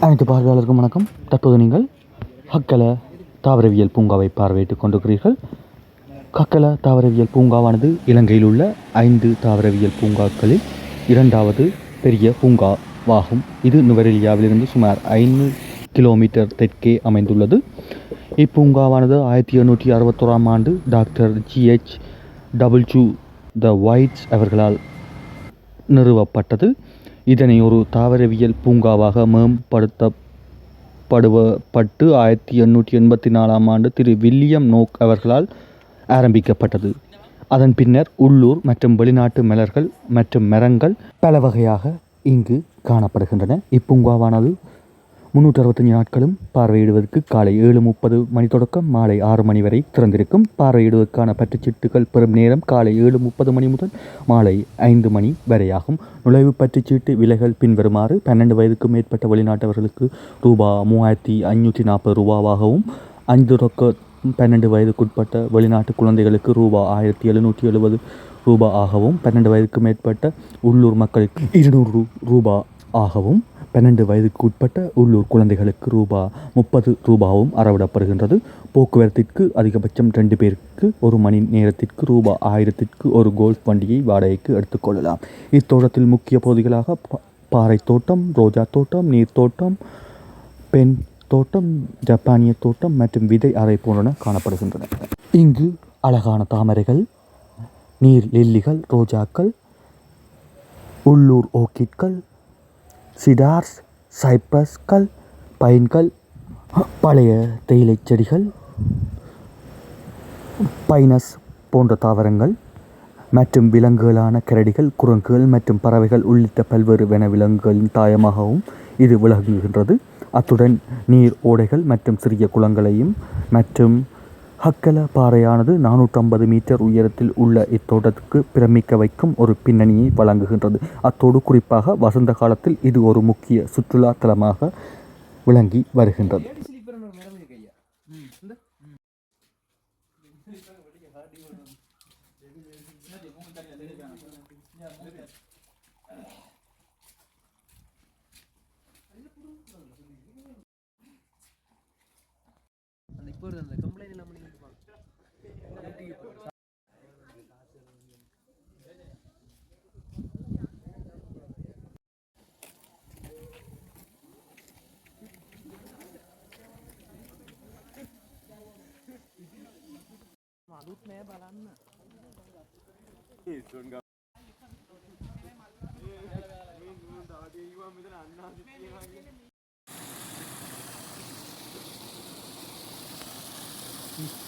அனைத்து பார்வையாளருக்கும் வணக்கம். தற்போது நீங்கள் கக்கல தாவரவியல் பூங்காவை பார்வையிட்டுக் கொண்டிருக்கிறீர்கள். கக்கல தாவரவியல் பூங்காவானது இலங்கையில் உள்ள ஐந்து தாவரவியல் பூங்காக்களில் இரண்டாவது பெரிய பூங்காவாகும். இது நுவரெலியாவிலிருந்து சுமார் ஐந்து கிலோமீட்டர் தெற்கே அமைந்துள்ளது. இப்பூங்காவானது ஆயிரத்தி எண்ணூற்றி அறுபத்தோராம் ஆண்டு doctor GH W the Whites அவர்களால் நிறுவப்பட்டது. இதனை ஒரு தாவரவியல் பூங்காவாக மேம்படுத்தப்படுவப்பட்டு ஆயிரத்தி எண்ணூற்றி எண்பத்தி நாலாம் ஆண்டு திரு வில்லியம் நோக் அவர்களால் ஆரம்பிக்கப்பட்டது. அதன் பின்னர் உள்ளூர் மற்றும் வெளிநாட்டு மலர்கள் மற்றும் மரங்கள் பல வகையாக இங்கு காணப்படுகின்றன. இப்பூங்காவானது முன்னூற்றி அறுபத்தஞ்சு நாட்களும் பார்வையிடுவதற்கு காலை ஏழு முப்பது மணி தொடக்கம் மாலை ஆறு மணி வரை திறந்திருக்கும். பார்வையிடுவதற்கான பற்றுச்சீட்டுகள் பெறும் நேரம் காலை ஏழு முப்பது மணி முதல் மாலை ஐந்து மணி வரையாகும். நுழைவு பற்றுச்சீட்டு விலைகள் பின்வருமாறு பன்னெண்டு வயதுக்கு மேற்பட்ட வெளிநாட்டவர்களுக்கு ரூபா மூவாயிரத்தி ஐநூற்றி நாற்பது ரூபாவாகவும் ஐந்து ரொக்க பன்னெண்டு வயதுக்குட்பட்ட வெளிநாட்டு குழந்தைகளுக்கு ரூபா ஆயிரத்தி எழுநூற்றி எழுபது ரூபா ஆகவும் பன்னெண்டு வயதுக்கு மேற்பட்ட உள்ளூர் மக்களுக்கு இருநூறு ரூபா ஆகவும் பன்னெண்டு வயதுக்கு உட்பட்ட உள்ளூர் குழந்தைகளுக்கு ரூபா முப்பது ரூபாவும் அறவிடப்படுகின்றது. போக்குவரத்திற்கு அதிகபட்சம் ரெண்டு பேருக்கு ஒரு மணி நேரத்திற்கு ரூபா ஆயிரத்திற்கு ஒரு கோல்ஃப் வண்டியை வாடகைக்கு எடுத்துக்கொள்ளலாம் இத்தோட்டத்தில் முக்கிய பகுதிகளாக பா- பாறை தோட்டம் ரோஜா தோட்டம் நீர் தோட்டம் பெண் தோட்டம் ஜப்பானிய தோட்டம் மற்றும் விதை அறை போன்றன காணப்படுகின்றன. இங்கு அழகான தாமரைகள் நீர் லில்லிகள் ரோஜாக்கள் உள்ளூர் ஓக்கிட்கள் சிடார்ஸ் சைப்ரஸ்கள் பைன்கள் பழைய தேயிலைச் செடிகள் பைனஸ் போன்ற தாவரங்கள் மற்றும் விலங்குகளான கரடிகள் குரங்குகள் மற்றும் பறவைகள் உள்ளிட்ட பல்வேறு வன விலங்குகளின் தாயமாகவும் இது விளங்குகின்றது. அத்துடன் நீர் ஓடைகள் மற்றும் சிறிய குளங்களையும் மற்றும் ஹக்கல பாறையானது நானூற்றம்பது மீட்டர் உயரத்தில் உள்ள இத்தோட்டத்துக்கு பிரமிக்க வைக்கும் ஒரு பின்னணியை வழங்குகின்றது. அத்தோடு குறிப்பாக வசந்த காலத்தில் இது ஒரு முக்கிய சுற்றுலா தலமாக விளங்கி வருகின்றது. அந்த இப்போ அந்த கம்ப்ளைண்ட் எல்லாம் பண்ணி අලුත් නෑ බලන්න. ඒ සොන්ගා ඒවා මෙතන අන්නාසි තියෙනවා කියන්නේ Thank you.